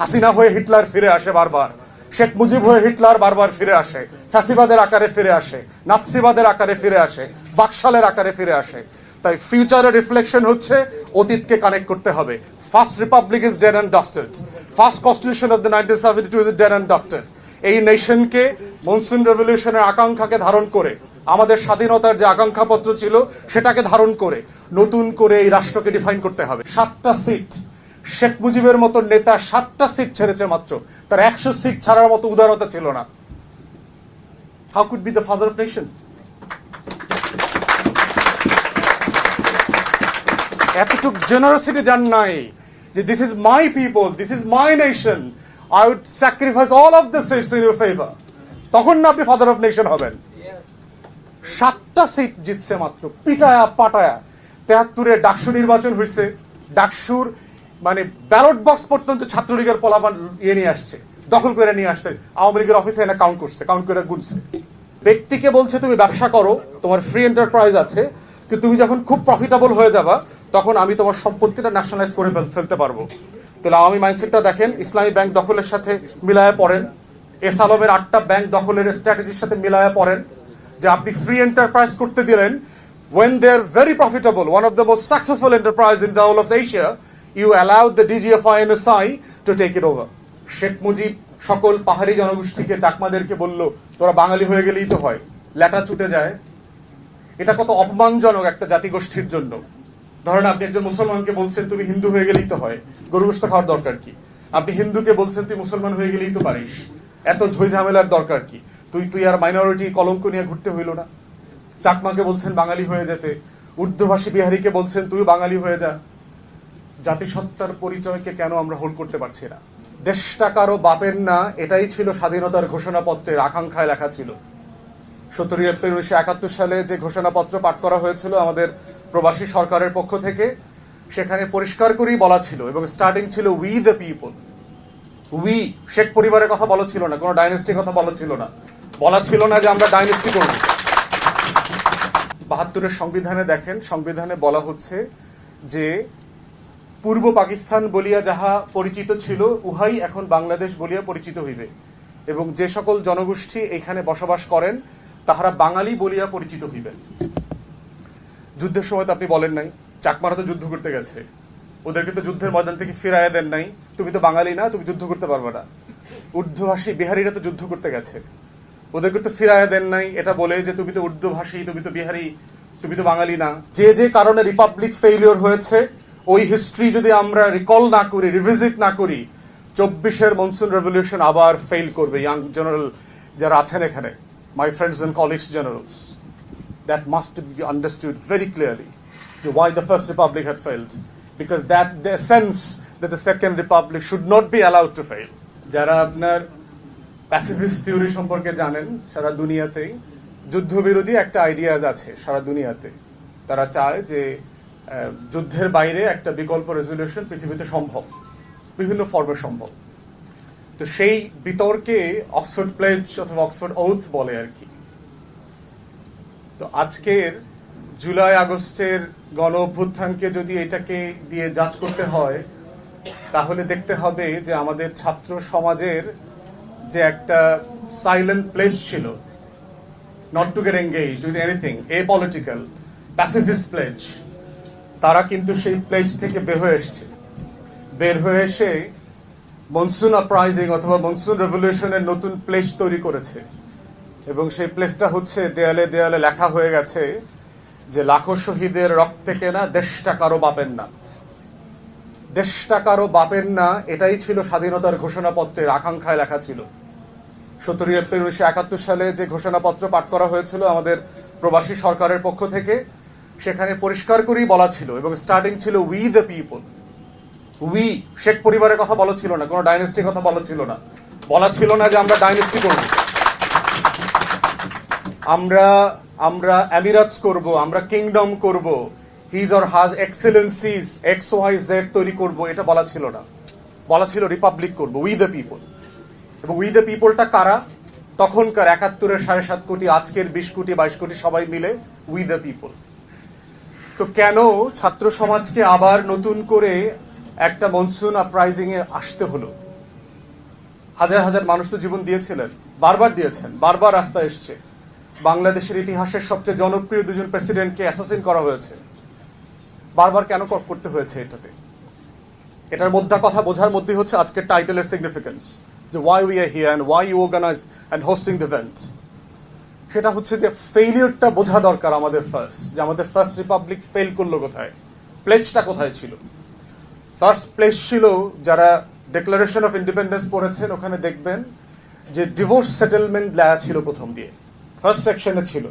হাসিনা হয়ে হিটলার ফিরে আসে বারবার। শেখ মুজিব হয়ে হিটলার বারবার ফিরে আসে। ফ্যাসিবাদের আকারে ফিরে আসে। নাৎসিবাদের আকারে ফিরে আসে। বাকশালের আকারে ফিরে আসে। তাই ফিউচারের রিফ্লেকশন হচ্ছে অতীতকে কানেক্ট করতে হবে। First republic is dead and dusted first constitution of the nineteen seventy two is dead and dusted এই নেশনকে মনসুন রেভলিউশনের আকাঙ্ক্ষাকে ধারণ করে, আমাদের স্বাধীনতার যে আকাঙ্ক্ষাপত্র ছিল, সেটাকে ধারণ করে, নতুন করে এই রাষ্ট্রকে ডিফাইন করতে হবে। সাতটা সিট শেখ মুজিবের মতো নেতা সাতটা সিট ছেড়েছে মাত্র। তার একশো সিট ছাড়ার মতো উদারতা ছিল না। How could be the father of nation এতটুক জেনারসিটি যান নাই যে this is my people this is my nation I would sacrifice all of the seats in your favour তখন না আপনি ফাদার অফ নেশন হবেন। সাতটা সিট জিতছে মাত্র পিটায়া পাটায়া। তেহাত্তরে ডাকসু নির্বাচন হয়েছে ডাকসুর মানে ব্যালট বক্স পর্যন্ত ছাত্রলীগের পলাপান ইয়ে নিয়ে আসছে দখল করে নিয়ে আসছে। আওয়ামী লীগের অফিসে এনে কাউন্ট করছে কাউন্ট করে গুনছে। ব্যক্তিকে বলছে তুমি ব্যবসা করো তোমার ফ্রি এন্টারপ্রাইজ আছে কিন্তু তুমি যখন খুব প্রফিটেবল হয়ে যাবা তখন আমি তোমার সম্পত্তিটা ন্যাশনালাইজ করে ফেলতে পারব। তাহলে আওয়ামী মাইন্ডসেটটা দেখেন ইসলামী ব্যাংক দখলের সাথে মিলায়া পড়েন। এস আলমের আটটা ব্যাংক দখলের স্ট্র্যাটেজির সাথে মিলায়া পড়েন যে আপনি ফ্রি এন্টারপ্রাইজ করতে দিলেন when they're very profitable, one of the most successful enterprise in the whole of Asia, you allowed the DGFI and SI to take it over. Sheikh Mujib সকল পাহাড়ি জনগোষ্ঠীকে, চাকমাদেরকে বলল, তোরা বাঙালি হয়ে গেলেই তো হয়। ল্যাটা ছুটে যায়। এটা কত অপমানজনক একটা জাতিগোষ্ঠীর জন্য। ধরেন, আপনি একজন মুসলমানকে বলছেন, তুমি হিন্দু হয়ে গেলেই তো হয়। গরু খাওয়ার দরকার কি? আপনি হিন্দুকে বলছেন, তুই মুসলমান হয়ে গেলেই তো পারিস। এত ঝই ঝামেলার দরকার কি? তুই তুই আর মাইনরিটি কলঙ্ক নিয়ে ঘুরতে হইল না। চাকমাকে বলছেন, বাঙালি হয়ে যেতে। উর্দুভাষী বিহারীকে বলছেন তুই বাঙালি হয়ে যা। জাতিসত্তার পরিচয়কে কেন আমরা হোল্ড করতে পারছি না? দেশটা কারও বাপের না, এটাই ছিল স্বাধীনতার ঘোষণাপত্রের আকাঙ্ক্ষায় লেখা ছিল। সতেরোই এপ্রিল উনিশশো একাত্তর সালে যে ঘোষণাপত্র পাঠ করা হয়েছিল আমাদের প্রবাসী সরকারের পক্ষ থেকে, সেখানে পরিষ্কার করেই বলা ছিল এবং স্টার্টিং ছিল we the people we Sheikh পরিবারের কথা বলা ছিল না, কোনো ডাইনেস্টির কথা বলা ছিল না। বলা ছিল না যে আমরা ডাইনেস্টি করব। বাহাত্তরের সংবিধানে দেখেন, সংবিধানে বলা হচ্ছে যে পূর্ব পাকিস্তান বলিয়া যাহা পরিচিত ছিল, উহাই এখন বাংলাদেশ বলিয়া পরিচিত হইবে। এবং যে সকল জনগোষ্ঠী এখানে বসবাস করেন, তাহারা বাঙালি বলিয়া পরিচিত হইবেন। যুদ্ধের সময় তো আপনি বলেন নাই, চাকমারা তো যুদ্ধ করতে গেছে। ওদেরকে তো যুদ্ধের ময়দান থেকে ফিরাইয়া দেন নাই। তুমি তো বাঙালি না, তুমি যুদ্ধ করতে পারবে না। ঊর্ধ্বভাষী বিহারীরা তো যুদ্ধ করতে গেছে। ওদেরকে তো ফিরাইয়া দেন নাই, এটা বলে যে তুমি তো উর্দুভাষী তুমি তো বিহারি, তুমি তো বাঙালি না। যে যে কারণে রিপাবলিক ফেইলিওর হয়েছে ওই হিস্ট্রি যদি আমরা রিকল না করি রিভিজিট না করি, চব্বিশের মনসুন রেভলিউশন আবার ফেল করবে ইয়াং জেনারেল যারা আছেন এখানে my friends and colleagues generals that must be understood very clearly to why the First Republic had failed. Because that, the sense that the Second Republic should not be allowed to fail. যারা আপনার pacifist theory সম্পর্কে জানেন, সারা দুনিয়াতেই যুদ্ধবিরোধী একটা ideas আছে সারা দুনিয়াতে তারা চায় যে যুদ্ধের বাইরে একটা বিকল্প রেজলিউশন পৃথিবীতে সম্ভব, বিভিন্ন ফর্মে সম্ভব। তো সেই বিতর্কে অক্সফোর্ড প্লেজ অথবা অক্সফোর্ড ওথ বলে আর কি। তো আজকের জুলাই আগস্টের গণ অভ্যুত্থানকে যদি এটাকে দিয়ে যাচ করতে হয়, তাহলে দেখতে হবে যে আমাদের ছাত্র সমাজের যে একটা সাইলেন্ট প্লেস ছিল not to get engage with anything a political pacifist pledge তারা কিন্তু সেই প্লেজ থেকে বের হয়ে এসছে। বের হয়ে এসে মনসুন আপ্রাইজিং অথবা মনসুন রেভলিউশনের নতুন প্লেস তৈরি করেছে। এবং সেই প্লেসটা হচ্ছে দেয়ালে দেয়ালে লেখা হয়ে গেছে যে লাখো শহীদের রক্তে কেনা দেশটা কারও বাপের না দেশটা কারও বাপের না, এটাই ছিল স্বাধীনতার ঘোষণাপত্রের আকাঙ্ক্ষায় লেখা ছিল। সতেরোই এপ্রিল উনিশশো একাত্তর সালে যে ঘোষণাপত্র পাঠ করা হয়েছিল আমাদের প্রবাসী সরকারের পক্ষ থেকে সেখানে পরিষ্কার করেই বলা ছিল এবং স্টার্টিং ছিল we the people we Sheikh পরিবারের কথা বলা ছিল না, কোনো ডাইনেস্টির কথা বলা ছিল না। বলা ছিল না যে আমরা ডাইনেস্টি করব। আমরা আমরা অ্যামিরাতস করব, আমরা কিংডম করব। হিজ অর হাজ এক্সেলেন্সিজ এক্স ওয়াই জেড তৈরি করব, এটা বলা ছিল না। বলা ছিল রিপাবলিক করব উই দ্য পিপল এবং উই দ্য পিপলটা কারা? তখনকার একাত্তরের সাড়ে সাত কোটি, আজকের বিশ কোটি, বাইশ কোটি সবাই মিলে উই দ্য পিপল তো কেন ছাত্র সমাজকে আবার নতুন করে একটা মনসুন আপ্রাইজিং এ আসতে হলো? হাজার হাজার মানুষ তো জীবন দিয়েছিলেন, বারবার দিয়েছেন, বারবার রাস্তায় এসছে। বাংলাদেশের ইতিহাসের সবচেয়ে জনপ্রিয় দুজন প্রেসিডেন্টকে অ্যাসাসিন করা হয়েছে। বারবার কেন করতে হয়েছে এটাতে? এটার মধ্যে কথা বোঝার মধ্যেই হচ্ছে আজকের টাইটেলের সিগনিফিকেন্স যে why we are here and why you organise and hosting the event সেটা হচ্ছে যে ফেইলিয়রটা বোঝা দরকার আমাদের ফার্স্ট যে আমাদের ফার্স্ট রিপাবলিক ফেল করল কোথায়? প্লেজটা কোথায় ছিল? ফার্স্ট প্লেস ছিল যারা ডিক্লারেশন অফ ইন্ডিপেন্ডেন্স পড়েছেন, ওখানে দেখবেন যে ডিভোর্স সেটেলমেন্ট দেয়া ছিল প্রথম দিয়ে। ফার্স্ট সেকশনে ছিল।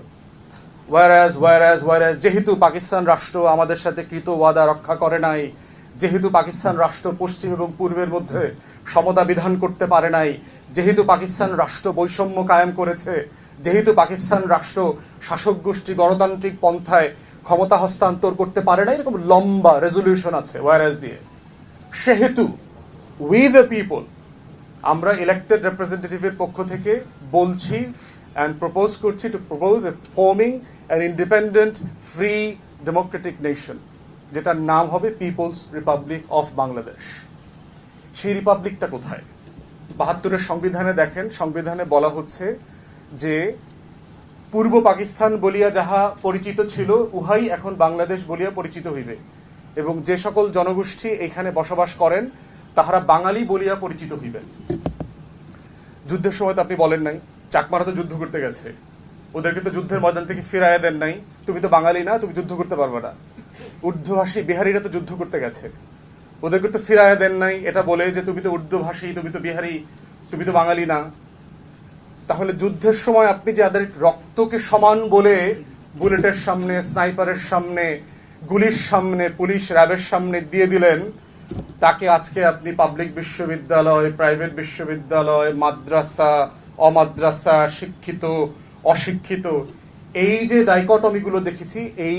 ওয়ারাজ ওয়ারাজ ওয়ারাজ যেহেতু পাকিস্তান রাষ্ট্র আমাদের সাথে কৃত ওয়াদা রক্ষা করে নাই, যেহেতু পাকিস্তান রাষ্ট্র পশ্চিম এবং পূর্বের মধ্যে সমতা বিধান করতে পারে নাই, যেহেতু পাকিস্তান রাষ্ট্র বৈষম্য কায়েম করেছে যেহেতু পাকিস্তান রাষ্ট্র শাসক গোষ্ঠী গণতান্ত্রিক পন্থায় ক্ষমতা হস্তান্তর করতে পারে না, এরকম লম্বা রেজলিউশন আছে ওয়ারাজ দিয়ে। সেহেতু উই দ্য পিপল আমরা ইলেক্টেড রিপ্রেজেন্টেটিভের পক্ষ থেকে বলছি অ্যান্ড প্রপোজ করছি to propose a forming an independent free democratic nation যেটার নাম হবে পিপলস রিপাবলিক অফ বাংলাদেশ সেই রিপাবলিকটা কোথায়? বাহাত্তরের সংবিধানে দেখেন, সংবিধানে বলা হচ্ছে যে পূর্ব পাকিস্তান বলিয়া যাহা পরিচিত ছিল, উহাই এখন বাংলাদেশ বলিয়া পরিচিত হইবে। এবং যে সকল জনগোষ্ঠী এখানে বসবাস করেন, তাহারা বাঙালি বলিয়া পরিচিত হইবেন। যুদ্ধের সময় তো আপনি বলেন নাই, চাকমারা তো যুদ্ধ করতে গেছে। ওদেরকে তো যুদ্ধের ময়দান থেকে ফিরাইয়া দেন নাই। তুমি তো বাঙালি না, তুমি যুদ্ধ করতে পারবে না। ঊর্ধ্বভাষী বিহারীরা তো যুদ্ধ করতে গেছে। ওদেরকে তো ফিরাইয়া দেন নাই, এটা বলে যে, তুমি তো ঊর্ধ্বভাষী, তুমি তো বিহারি, তুমি তো বাঙালি না। তাহলে যুদ্ধের সময় আপনি যাদের রক্তকে সমান বলে বুলেটের সামনে, স্নাইপারের সামনে, গুলির সামনে, পুলিশ র্যাবের সামনে দিয়ে দিলেন, তাকে আজকে আপনি পাবলিক বিশ্ববিদ্যালয়, প্রাইভেট বিশ্ববিদ্যালয়, মাদ্রাসা, অমাদ্রাসা, শিক্ষিত, অশিক্ষিত, এই যে ডাইকটমিগুলো দেখেছি, এই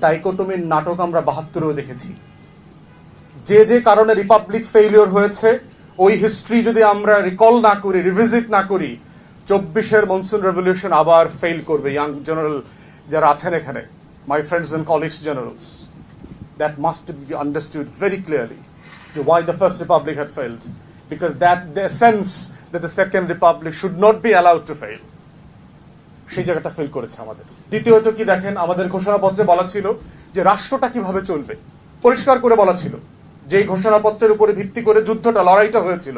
ডাইকটমির নাটক আমরা বাহাত্তরেও দেখেছি। যে যে কারণে রিপাবলিক ফেইলিওর হয়েছে, ওই হিস্ট্রি যদি আমরা রিকল না করি, রিভিজিট না করি চব্বিশের মনসুন রেভলিউশন আবার ফেল করবে ইয়াং জেনারেল যারা আছেন এখানে my friends and colleagues generals that must be understood very clearly why the first republic had failed, because that, the sense that the second republic should not be allowed to fail, সেই জায়গাটা fail করেছে আমাদের। দ্বিতীয়ত কি দেখেন, আমাদের ঘোষণাপত্রে বলা ছিল যে রাষ্ট্রটা কীভাবে চলবে। পরিষ্কার করে বলা ছিল যে ঘোষণাপত্রের উপরে ভিত্তি করে যুদ্ধটা, লড়াইটা হয়েছিল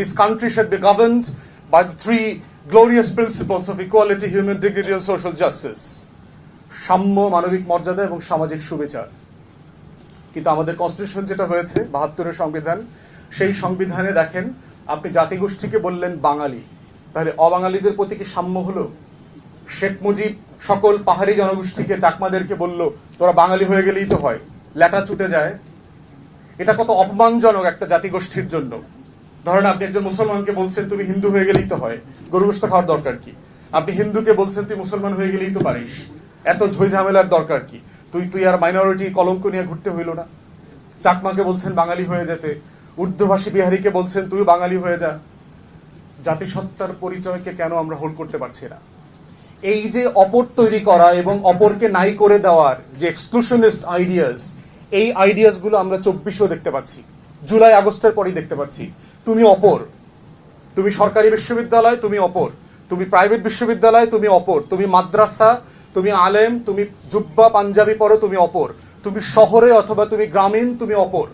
this country should be governed by three glorious principles of equality human dignity and social justice সাম্য মানবিক মর্যাদা এবং সামাজিক সুবিচার। কিন্তু আমাদের কনস্টিটিউশন যেটা হয়েছে, বাহাত্তরের সংবিধান, সেই সংবিধানে দেখেন, আপনি জাতিগোষ্ঠীকে বললেন বাঙালি, তাহলে অবাঙালিদের প্রতি কি সাম্য হলো? শেখ মুজিব সকল পাহাড়ি জনগোষ্ঠীকে, চাকমাদেরকে বলল, তোরা বাঙালি হয়ে গেলেই তো হয়, ল্যাটা ছুটে যায়। এটা কত অপমানজনক একটা জাতিগোষ্ঠীর জন্য। ধরেন আপনি একজন মুসলমানকে বলছেন, তুমি হিন্দু হয়ে গেলেই তো হয়। গরু গোস্ত খাওয়ার দরকার কি? আপনি হিন্দুকে বলছেন, তুই মুসলমান হয়ে গেলেই তো পারিস। এত ঝই ঝামেলার দরকার কি? তুই তুই আর মাইনরিটি কলঙ্ক নিয়ে ঘুরতে হইল না। চাকমাকে বলছেন, বাঙালি হয়ে যেতে। উর্দুভাষী বিহারীকে বলছেন তুই বাঙালি হয়ে যা। জাতিসত্তার পরিচয়কে কেন আমরা হোল্ড করতে পারছি না? এই যে অপর তৈরি করা এবং অপরকে নাই করে দেওয়ার যে এক্সক্লুশনিস্ট আইডিয়াস এই আইডিয়াসগুলো আমরা চব্বিশেও দেখতে পাচ্ছি। জুলাই আগস্টের পরই দেখতে পাচ্ছি। তুমি অপর। তুমি সরকারি বিশ্ববিদ্যালয়, তুমি অপর। তুমি প্রাইভেট বিশ্ববিদ্যালয়, তুমি অপর। তুমি মাদ্রাসা, তুমি আলেম, তুমি জুব্বা পাঞ্জাবি পরো, তুমি অপর। তুমি শহরে অথবা তুমি গ্রামীণ, তুমি অপর।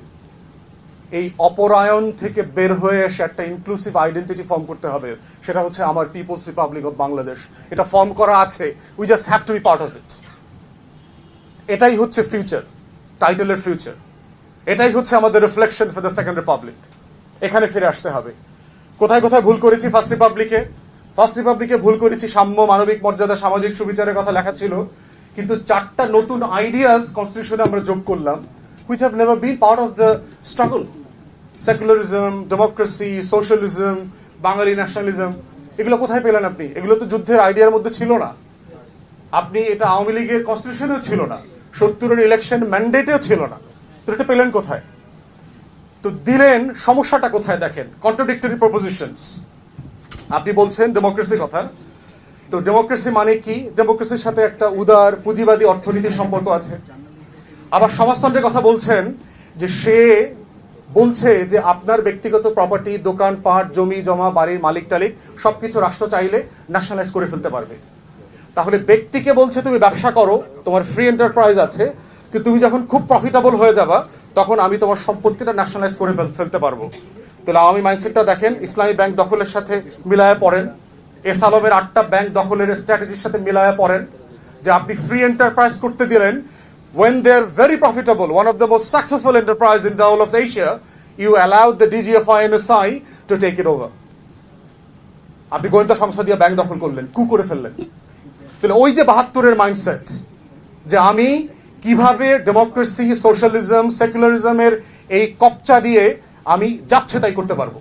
এই অপরায়ণ থেকে বের হয়ে এসে একটা ইনক্লুসিভ আইডেন্টিটি ফর্ম করতে হবে। সেটা হচ্ছে আমার পিপলস রিপাবলিক অফ বাংলাদেশ এটা ফর্ম করা আছে। We just have to be part of it এটাই হচ্ছে ফিউচার টাইটেলের ফিউচার এটাই হচ্ছে আমাদের reflection for the second republic এখানে ফিরে আসতে হবে। কোথায় কোথায় ভুল করেছি ফার্স্ট রিপাবলিকে ফার্স্ট রিপাবলিকে ভুল করেছি সাম্য, মানবিক মর্যাদা, সামাজিক সুবিচারের কথা লেখা ছিল। কিন্তু চারটা নতুন আইডিয়াস কনস্টিটিউশনে আমরা যোগ করলাম which have never been part of the struggle secularism democracy socialism Bangali nationalism এগুলো কোথায় পেলেন আপনি? এগুলো তো যুদ্ধের আইডিয়ার মধ্যে ছিল না। আপনি এটা আওয়ামী লীগের কনস্টিটিউশনেও ছিল না। সত্তরের ইলেকশন ম্যান্ডেটেও ছিল না। তো এটা পেলেন কোথায়? তো দিলেন, সমস্যাটা কোথায় দেখেন? কন্ট্রাডিক্টরি প্রপোজিশনস আপনি বলছেন ডেমোক্রেসির কথা তো ডেমোক্রেসি মানে কি? ডেমোক্রেসির সাথে একটা উদার, পুঁজিবাদী অর্থনীতির সম্পর্ক আছে। আবার সমাজতন্ত্রের কথা বলছেন যে সে বলছে যে আপনার ব্যক্তিগত প্রপার্টি দোকান, পাট, জমি, জমা, বাড়ির মালিক, টালিক, সবকিছু রাষ্ট্র চাইলে ন্যাশনালাইজ করে ফেলতে পারবে। তাহলে ব্যক্তিকে বলছে তুমি ব্যবসা করো, তোমার ফ্রি এন্টারপ্রাইজ আছে, কিন্তু তুমি যখন খুব প্রফিটেবল হয়ে যাবা তখন আমি তোমার সম্পত্তিটা ন্যাশনালাইজ করে ফেলতে পারব। তাহলে আওয়ামী মাইন্ডসেটটা দেখেন ইসলামী ব্যাংক দখলের সাথে মিলায় পড়েন। এস আলমের আটটা ব্যাংক দখলের স্ট্র্যাটেজির সাথে মিলায় পড়েন। যে আপনি ফ্রি এন্টারপ্রাইজ করতে দিলেন when they're very profitable, one of the most successful enterprise in the whole of Asia, you allowed the DGFI I to take it over আপনি গোয়েন্দা সংস্থা দিয়ে ব্যাংক দখল করলেন কু করে ফেললেন। তাহলে ওই যে বাহাত্তরের মাইন্ডসেট যে আমি কীভাবে ডেমোক্রেসি সোশ্যালিজম সেকুলারিজমের এই কপচা দিয়ে আমি যাচ্ছে তাই করতে পারব?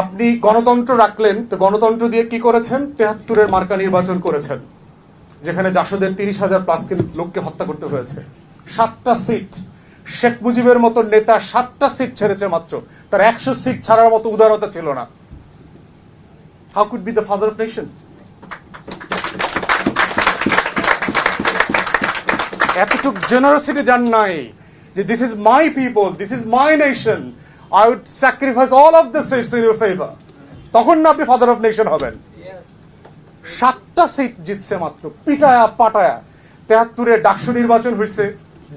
আপনি গণতন্ত্র রাখলেন, তো গণতন্ত্র দিয়ে কি করেছেন? তেহাত্তরের মার্কা নির্বাচন করেছেন, যেখানে জাসদের তিরিশ হাজার প্লাস লোককে হত্যা করতে হয়েছে। সাতটা সিট শেখ মুজিবের মতো নেতা সাতটা সিট ছেড়েছে মাত্র। তার একশো সিট ছাড়ার মতো উদারতা ছিল না। How could be the father of nation এতটুক জেনারসিটি যান নাই, যে this is my people this is my nation I would sacrifice all of the seats in your favour তখন না আপনি ফাদার অফ নেশন হবেন। সাতটা সিট জিতছে মাত্র, পিটায়া, পাটায়া। তেহাত্তরে ডাকসু নির্বাচন হয়েছে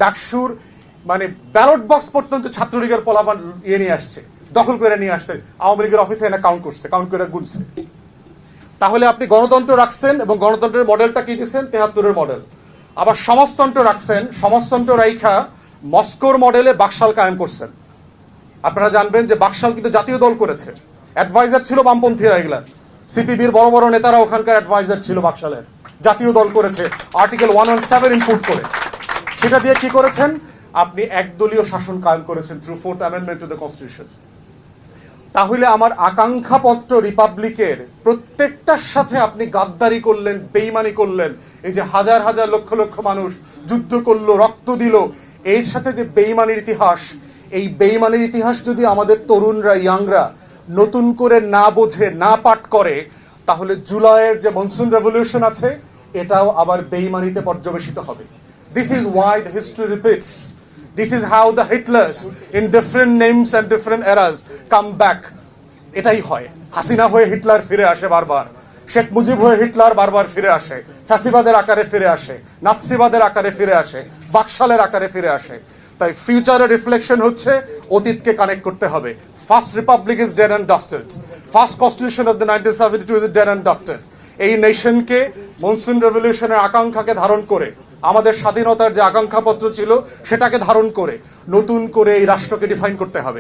ডাকসুর মানে ব্যালট বক্স পর্যন্ত ছাত্রলীগের পলাপান ইয়ে নিয়ে আসছে, দখল করে নিয়ে আসছে, আওয়ামী লীগের অফিসে এনে কাউন্ট করছে কাউন্ট করে গুনছে। তাহলে আপনি গণতন্ত্র রাখছেন এবং গণতন্ত্রের মডেলটা কি দিচ্ছেন তেহাত্তরের মডেল আবার সমাজতন্ত্র রাখছেন সমাজতন্ত্র রাইখা মস্কোর মডেলে বাকশাল কায়েম করছেন। আপনারা জানবেন যে বাকশাল কিন্তু জাতীয় দল করেছে। অ্যাডভাইজার ছিল বামপন্থীরা এগুলা। সিপিবির বড় বড় নেতারা ওখানকার অ্যাডভাইজার ছিল বাকশালের। জাতীয় দল করেছে। Article one one seven input করে। সেটা দিয়ে কি করেছেন? আপনি একদলীয় শাসন কায়েম করেছেন through fourth amendment to the constitution তাহলে আমার আকাঙ্ক্ষাপত্র রিপাবলিকের প্রত্যেকটার সাথে আপনি গাদ্দারি করলেন, বেইমানি করলেন এই যে হাজার হাজার লক্ষ লক্ষ মানুষ যুদ্ধ করল, রক্ত দিল, এর সাথে যে বেইমানির ইতিহাস, এই বেইমানির ইতিহাস যদি আমাদের তরুণরা, ইয়াংরা নতুন করে না বোঝে, না পাঠ করে, তাহলে জুলাইয়ের যে মনসুন রেভলিউশন আছে, এটাও আবার বেইমানিতে পর্যবেসিত হবে। This is why the history repeats this is how the Hitlers in different names and different eras come back এটাই হয়। হাসিনা হয়ে হিটলার ফিরে আসে বারবার। শেখ মুজিব হয়ে হিটলার বারবার ফিরে আসে, ফ্যাসিবাদের আকারে ফিরে আসে, নাৎসিবাদের আকারে ফিরে আসে, বাকশালের আকারে ফিরে আসে। তাই ফিউচারের রিফ্লেকশন হচ্ছে অতীতকে কানেক্ট করতে হবে। First republic is dead and dusted first constitution of the nineteen seventy two is dead and dusted এই নেশনকে মনসুন রেভলিউশনের আকাঙ্ক্ষাকে ধারণ করে, আমাদের স্বাধীনতার যে আকাঙ্ক্ষাপত্র ছিল, সেটাকে ধারণ করে, নতুন করে এই রাষ্ট্রকে ডিফাইন করতে হবে।